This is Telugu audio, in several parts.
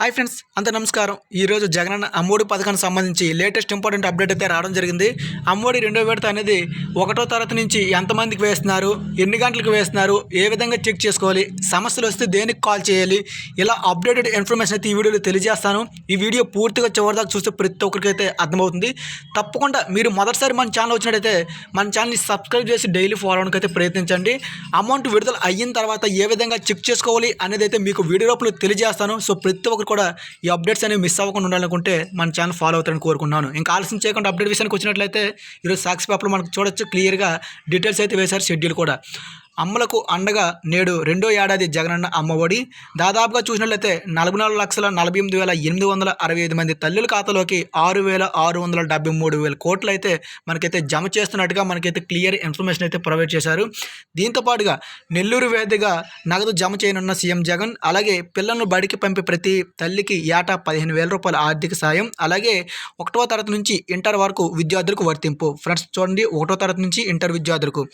హాయ్ ఫ్రెండ్స్ అంత నమస్కారం. ఈరోజు జగనన్న అమ్మఒడి పథకానికి సంబంధించి లేటెస్ట్ ఇంపార్టెంట్ అప్డేట్ అయితే రావడం జరిగింది. అమ్మఒడి రెండో విడత అనేది ఒకటో తరగతి నుంచి ఎంతమందికి వేస్తున్నారు ఎన్ని గంటలకు వేస్తున్నారు ఏ విధంగా చెక్ చేసుకోవాలి సమస్యలు వస్తే దేనికి కాల్ చేయాలి ఇలా అప్డేటెడ్ ఇన్ఫర్మేషన్ అయితే ఈ వీడియోలో తెలియజేస్తాను. ఈ వీడియో పూర్తిగా చివరిదాకా చూస్తే ప్రతి ఒక్కరికి అయితే అర్థమవుతుంది. తప్పకుండా మీరు మొదటిసారి మన ఛానల్ వచ్చినట్టయితే మన ఛానల్ని సబ్స్క్రైబ్ చేసి డైలీ ఫాలో అవడానికి అయితే ప్రయత్నించండి. అమౌంట్ విడుదల అయిన తర్వాత ఏ విధంగా చెక్ చేసుకోవాలి అనేది అయితే మీకు వీడియో రూపంలో తెలియజేస్తాను. సో ప్రతి ఒక్కరు కూడా ఈ అప్డేట్స్ అనేవి మిస్ అవ్వకుండా ఉండాలనుకుంటే మన ఛానల్ ఫాలో అవుతారని కోరుకున్నాను ఇంకా ఆలస్యం చేయకుండా అప్డేట్ విషయానికి వచ్చినట్లయితే ఈరోజు సాక్షి పేపర్లో మనకు చూడొచ్చు క్లియర్గా డీటెయిల్స్ అయితే వేశారు షెడ్యూల్ కూడా. అమ్మలకు అండగా నేడు రెండో ఏడాది జగనన్న అమ్మఒడి దాదాపుగా చూసినట్లయితే నలభై నాలుగు లక్షల నలభై ఎనిమిది వేల ఎనిమిది వందల అరవై ఐదు మంది తల్లుల ఖాతాలోకి ఆరు వేల ఆరు వందల డెబ్బై మూడు వేల కోట్లు అయితే మనకైతే జమ చేస్తున్నట్టుగా మనకైతే క్లియర్ ఇన్ఫర్మేషన్ అయితే ప్రొవైడ్ చేశారు. దీంతో పాటుగా నెల్లూరు వేదిగా నగదు జమ చేయనున్న సీఎం జగన్ అలాగే పిల్లలను బడికి పంపే ప్రతి తల్లికి ఏటా పదిహేను వేల రూపాయల ఆర్థిక సాయం అలాగే ఒకటో తరగతి నుంచి ఇంటర్ వరకు విద్యార్థులకు వర్తింపు. ఫ్రెండ్స్ చూడండి ఒకటో తరగతి నుంచి ఇంటర్ విద్యార్థులకు.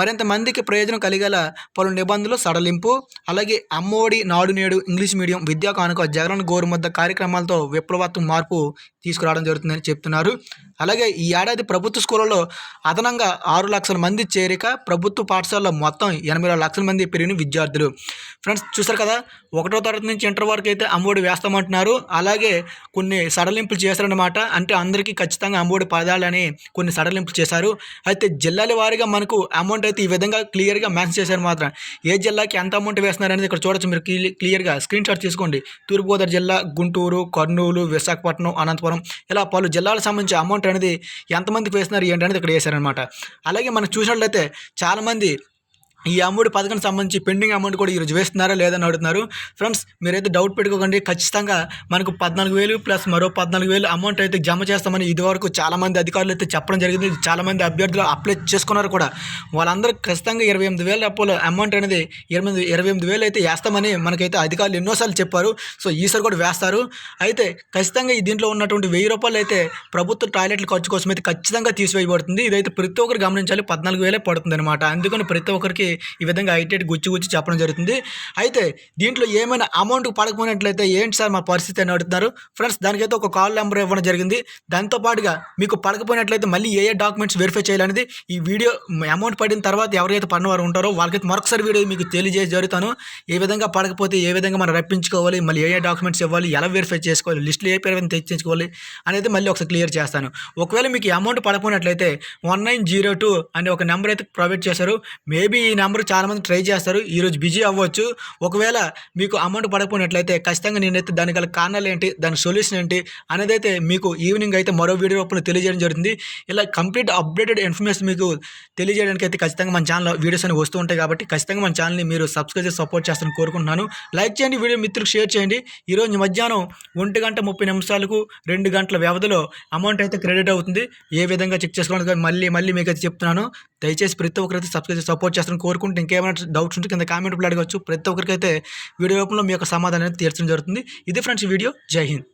మరింత మందికి ప్రయోజనం గల పలు నిబంధనలు సడలింపు. అలాగే అమ్మఒడి నాడు నేడు ఇంగ్లీష్ మీడియం విద్యా కానుక జగన్ గోరుముద్ద కార్యక్రమాలతో విప్లవాత్మక మార్పు తీసుకురావడం జరుగుతుందని చెప్తున్నారు. అలాగే ఈ ఏడాది ప్రభుత్వ స్కూళ్ళలో అదనంగా ఆరు లక్షల మంది చేరిక ప్రభుత్వ పాఠశాలలో మొత్తం ఎనభై లక్షల మంది పెరిగిన విద్యార్థులు. ఫ్రెండ్స్ చూసారు కదా? ఒకటో తరగతి నుంచి ఇంటర్ వరకు అయితే అమ్మఒడి వేస్తామంటున్నారు. అలాగే కొన్ని సడలింపులు చేశారన్నమాట. అంటే అందరికీ ఖచ్చితంగా అమ్మఒడి పదాలని కొన్ని సడలింపులు చేశారు. అయితే జిల్లాల వారీగా మనకు అమౌంట్ అయితే ఈ విధంగా క్లియర్గా మెన్షన్ చేశారు మాత్రం. ఏ జిల్లాకి ఎంత అమౌంట్ వేస్తున్నారు అనేది ఇక్కడ చూడొచ్చు. మీరు క్లియర్గా స్క్రీన్ షాట్ తీసుకోండి. తూర్పుగోదావరి జిల్లా గుంటూరు కర్నూలు విశాఖపట్నం అనంతపురం ఇలా పలు జిల్లాలకు సంబంధించి అమౌంట్ అనేది ఎంతమందికి వేస్తున్నారు ఏంటనేది ఇక్కడ వేశారనమాట అలాగే మనం చూసినట్లయితే చాలామంది ఈ అమౌంట్ పథకానికి సంబంధించి పెండింగ్ అమౌంట్ కూడా ఈరోజు వేస్తున్నారా లేదని అడుగుతున్నారు. ఫ్రెండ్స్ మీరైతే డౌట్ పెట్టుకోకండి. ఖచ్చితంగా మనకు పద్నాలుగు వేలు ప్లస్ మరో పద్నాలుగు వేలు అమౌంట్ అయితే జమ చేస్తామని ఇదివరకు చాలామంది అధికారులు అయితే చెప్పడం జరిగింది. చాలామంది అభ్యర్థులు అప్లై చేసుకున్నారు కూడా. వాళ్ళందరూ ఖచ్చితంగా ఇరవై ఎనిమిది వేల అప్పుల అమౌంట్ అనేది ఇరవై ఇరవై ఎనిమిది వేలు అయితే వేస్తామని మనకైతే అధికారులు ఎన్నోసార్లు చెప్పారు. సో ఈసారి కూడా వేస్తారు. అయితే ఖచ్చితంగా ఈ దీంట్లో ఉన్నటువంటి వెయ్యి రూపాయలు అయితే ప్రభుత్వ టాయిలెట్ల ఖర్చు కోసం అయితే ఖచ్చితంగా తీసివేయబడుతుంది. ఇదైతే ప్రతి ఒక్కరు గమనించాలి. పద్నాలుగు వేలే పడుతుంది అనమాట అందుకని ప్రతి ఒక్కరికి ఈ విధంగా ఐటెట్ గుచ్చి గుచ్చి చెప్పడం జరుగుతుంది. అయితే దీంట్లో ఏమైనా అమౌంట్ పడకపోయినట్లయితే ఏంటి సార్ మా పరిస్థితి అని అడుగుతున్నారు. ఫ్రెండ్స్ దానికైతే ఒక కాల్ నెంబర్ ఇవ్వడం జరిగింది. దాంతో పాటుగా మీకు పడకపోయినట్లయితే మళ్ళీ ఏ ఏ డాక్యుమెంట్స్ వెరిఫై చేయాలనేది ఈ వీడియో అమౌంట్ పడిన తర్వాత ఎవరైతే పడినవారు ఉంటారో వాళ్ళకైతే మరొకసారి వీడియో మీకు తెలియజేసి జరుగుతాను. ఏ విధంగా పడకపోతే ఏ విధంగా మనం రప్పించుకోవాలి మళ్ళీ ఏ ఏ డాక్యుమెంట్స్ ఇవ్వాలి ఎలా వెరిఫై చేసుకోవాలి లిస్టులు ఏ పేరు తెచ్చించుకోవాలి అనేది మళ్ళీ ఒకసారి క్లియర్ చేస్తాను. ఒకవేళ మీకు అమౌంట్ పడకపోయినట్లయితే వన్ నైన్ జీరో టూ అనే ఒక నెంబర్ అయితే ప్రొవైడ్ చేశారు. మేబీ ఈ నెంబర్ చాలామంది ట్రై చేస్తారు. ఈరోజు బిజీ అవ్వచ్చు. ఒకవేళ మీకు అమౌంట్ పడకపోయినట్లయితే ఖచ్చితంగా నేనైతే దానికి గల కారణాలు ఏంటి దాని సొల్యూషన్ ఏంటి అనేది అయితే మీకు ఈవినింగ్ అయితే మరో వీడియో రూపంలో తెలియజేయడం జరుగుతుంది. ఇలా కంప్లీట్ అప్డేటెడ్ ఇన్ఫర్మేషన్ మీకు తెలియజేయడానికి అయితే ఖచ్చితంగా మన ఛానల్ వీడియోస్ అని వస్తూ ఉంటాయి కాబట్టి ఖచ్చితంగా మన ఛానల్ని మీరు సబ్స్క్రైబ్ చేసి సపోర్ట్ చేస్తారని కోరుకుంటున్నాను. లైక్ చేయండి వీడియో మిత్రులకు షేర్ చేయండి. ఈరోజు మధ్యాహ్నం ఒంటి గంట ముప్పై నిమిషాలకు రెండు గంటల వ్యవధిలో అమౌంట్ అయితే క్రెడిట్ అవుతుంది. ఏ విధంగా చెక్ చేసుకోవడానికి మళ్ళీ మళ్ళీ మీకు అయితే చెప్తున్నాను. దయచేసి ప్రతి ఒక్కరైతే సబ్స్క్రైబ్ చేసి సపోర్ట్ చేస్తారని కోరుకుంటే ఇంకేమైనా డౌట్స్ ఉంటే కింద కామెంట్ అడగవచ్చు. ప్రతి ఒక్కరికైతే వీడియో రూపంలో మీ యొక్క సమాధానం తీర్చడం జరుగుతుంది. ఇది ఫ్రెండ్స్ వీడియో. జై హింద్.